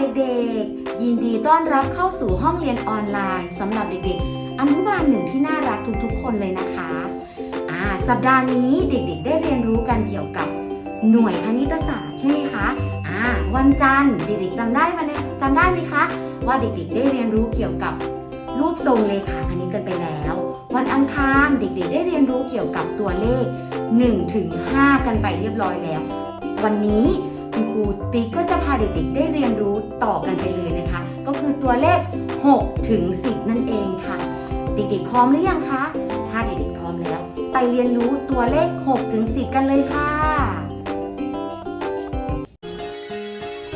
เด็กยินดีต้อนรับเข้าสู่ห้องเรียนออนไลน์สำหรับเด็กๆ อนุบาลหนึ่งที่น่ารักทุกๆ คนเลยนะคะอ่าสัปดาห์นี้เด็กๆ ได้เรียนรู้กันเกี่ยวกับหน่วยคณิตศาสตร์ใช่ไหมคะอ่าวันจันทร์เด็กๆจำได้ไหมเนี่ยจำได้ไหมคะ ว่าเด็กๆ ได้เรียนรู้เกี่ยวกับรูปทรงเลขาคณิตกันไปแล้ว วันอังคารเด็กๆ ได้เรียนรู้เกี่ยวกับตัวเลข1ถึง5กันไปเรียบร้อยแล้ว วันนี้ คุณครูติ๊กก็จะพาเด็กๆได้เรียนรู้ต่อกันไปเลยนะคะ ก็คือตัวเลข 6 ถึง 10 นั่นเองค่ะ เด็กๆพร้อมหรือยังคะ ถ้าเด็กๆพร้อมแล้ว ไปเรียนรู้ตัวเลข 6 ถึง 10 กันเลยค่ะ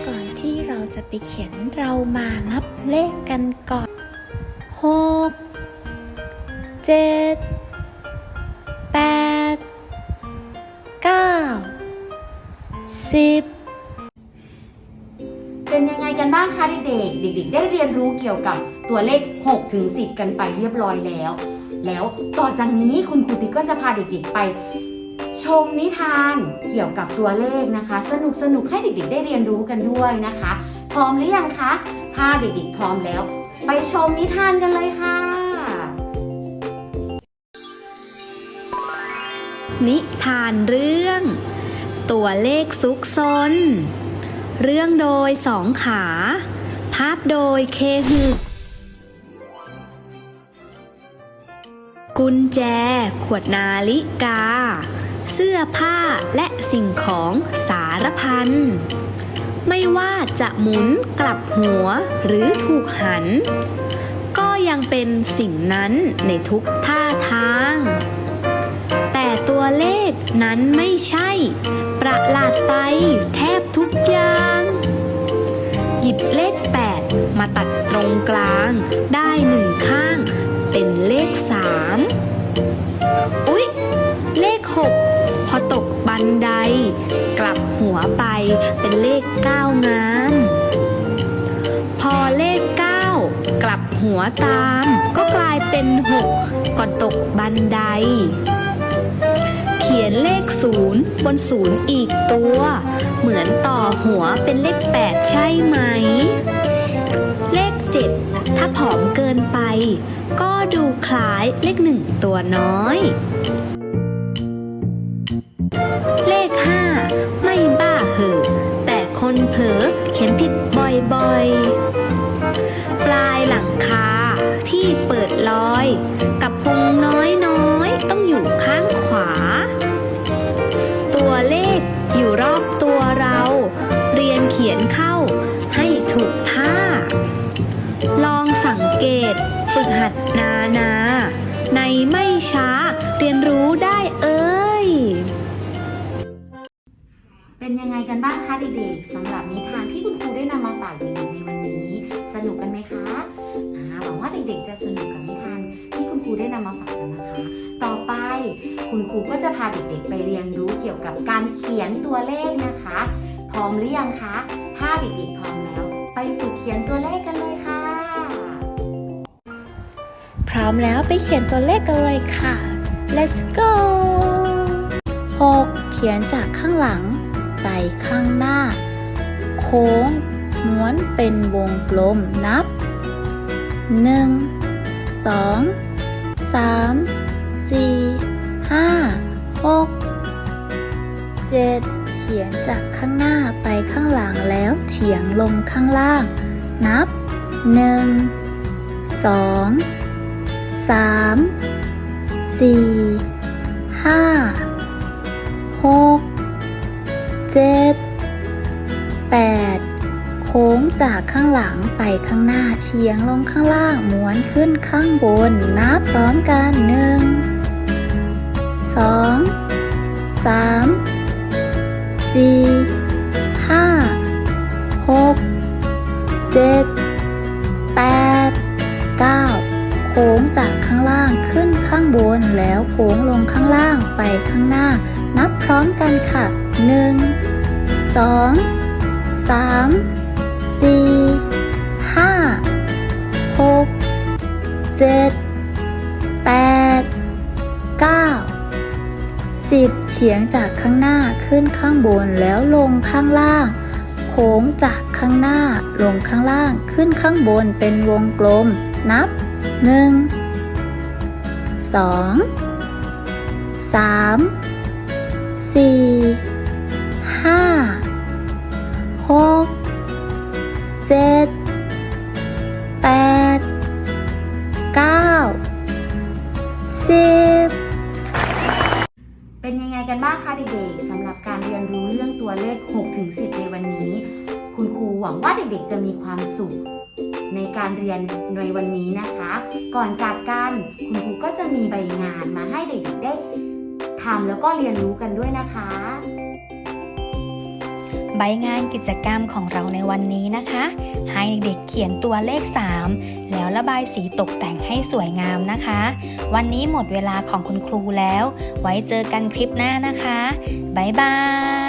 ก่อนที่เราจะไปเขียนเรามานับเลขกันก่อนหกเจ็ดแปด เป็นยังไงกันบ้างคะเด็กๆ เด็ก ๆ ได้เรียนรู้เกี่ยวกับตัวเลข6ถึง10 กันไปเรียบร้อยแล้ว แล้วต่อจากนี้คุณครูติ๊กก็จะพาเด็กๆไป ชมนิทานเกี่ยวกับตัวเลขนะคะ สนุกสนุกให้เด็กๆ ได้เรียนรู้กันด้วยนะคะ พร้อมหรือยังคะ ถ้าเด็กๆ พร้อมแล้ว ไปชมนิทานกันเลยค่ะ นิทานเรื่อง ตัวเลขซุกซน เรื่องโดยสองขา ภาพโดยเคฮึกกุญแจ ขวดนาฬิกา เสื้อผ้าและสิ่งของสารพัน ไม่ว่าจะหมุนกลับหัวหรือถูกหัน ก็ยังเป็นสิ่งนั้นในทุกท่าทาง เลขนั้นไม่ใช่ ประหลาดไปแทบทุกอย่าง หยิบเลข 8 มาตัดตรงกลาง ได้หนึ่งข้าง เป็นเลข 3 อุ๊ย เลข 6 พอตกบันได กลับหัวไปเป็นเลข 9 งาม พอเลข 9 กลับหัวตาม ก็กลายเป็น 6 ก่อนตกบันได ขียนเลขศูนย์บนศูนย์อีกตัว เหมือนต่อหัวเป็นเลข 8 ใช่ไหม เลข 7 ถ้าผอมเกินไป ก็ดูคล้ายเลขหนึ่งตัวน้อย เลข 5 ไม่บ้าเหอแต่คนเผลอเขียนผิดบ่อยๆ ปลายหลังคาที่เปิดลอย กับพุงน้อยๆ ต้องอยู่ข้าง ขียนเข้าให้ถูกท่า ลองสังเกต ฝึกหัดนานา ในไม่ช้าเรียนรู้ได้เอ้ย เป็นยังไงกันบ้างคะเด็กๆสำหรับนิทานที่คุณครูได้นำมาฝากเด็กๆในวันนี้ สนุกกันไหมคะหวังว่าเด็กๆจะสนุกกับนิทานที่คุณครูได้นำมาฝากกันนะคะ ต่อไปคุณครูก็จะพาเด็กๆไปเรียนรู้เกี่ยวกับการเขียนตัวเลขนะคะ พร้อมหรือยังคะ ถ้าเด็กๆพร้อมแล้ว ไปฝึกเขียนตัวเลขกันเลยค่ะ พร้อมแล้วไปเขียนตัวเลขกันเลยค่ะ let's go 6เขียนจากข้างหลัง ไปข้างหน้า โค้ง ม้วนเป็นวงกลมนับ 1 2 3 4 5 6 7 เขียนจากข้างหน้า ฉียงลงข้างล่าง นับ 1 2สามสี่ห้าหกเจ็ดแปดโค้งจากข้างหลังไปข้างหน้าเฉียงลงข้างล่างม้วนขึ้นข้างบน นับพร้อมกันหนึ่งสองสามสี่ เจ็ดแปดเก้าโค้งจากข้างล่างขึ้นข้างบนแล้วโค้งลงข้างล่างไปข้างหน้า นับพร้อมกันค่ะ1 2 3 4 5 6 7 8 9 10เฉียงจากข้างหน้าขึ้นข้างบนแล้วลงข้างล่าง โค้งจาก ข้างหน้า ลงข้างล่าง ขึ้นข้างบนเป็นวงกลม นับ 1 2 3 4 5 6 7 8 9 10เป็นยังไงกันบ้างคะเด็กๆสำหรับการเรียนรู้เรื่องตัวเลข6ถึง10 ในวันนี้ คุณครูหวังว่าเด็กๆ จะมีความสุข ในการเรียนในวันนี้นะคะ ก่อนจากกันคุณครูก็จะมีใบงานมาให้เด็กๆได้ทำแล้วก็เรียนรู้กันด้วยนะคะ ใบงานกิจกรรมของเราในวันนี้นะคะ ให้เด็กเขียนตัวเลข 3 แล้วระบายสีตกแต่งให้สวยงามนะคะ วันนี้หมดเวลาของคุณครูแล้ว ไว้เจอกันคลิปหน้านะคะ บ๊ายบาย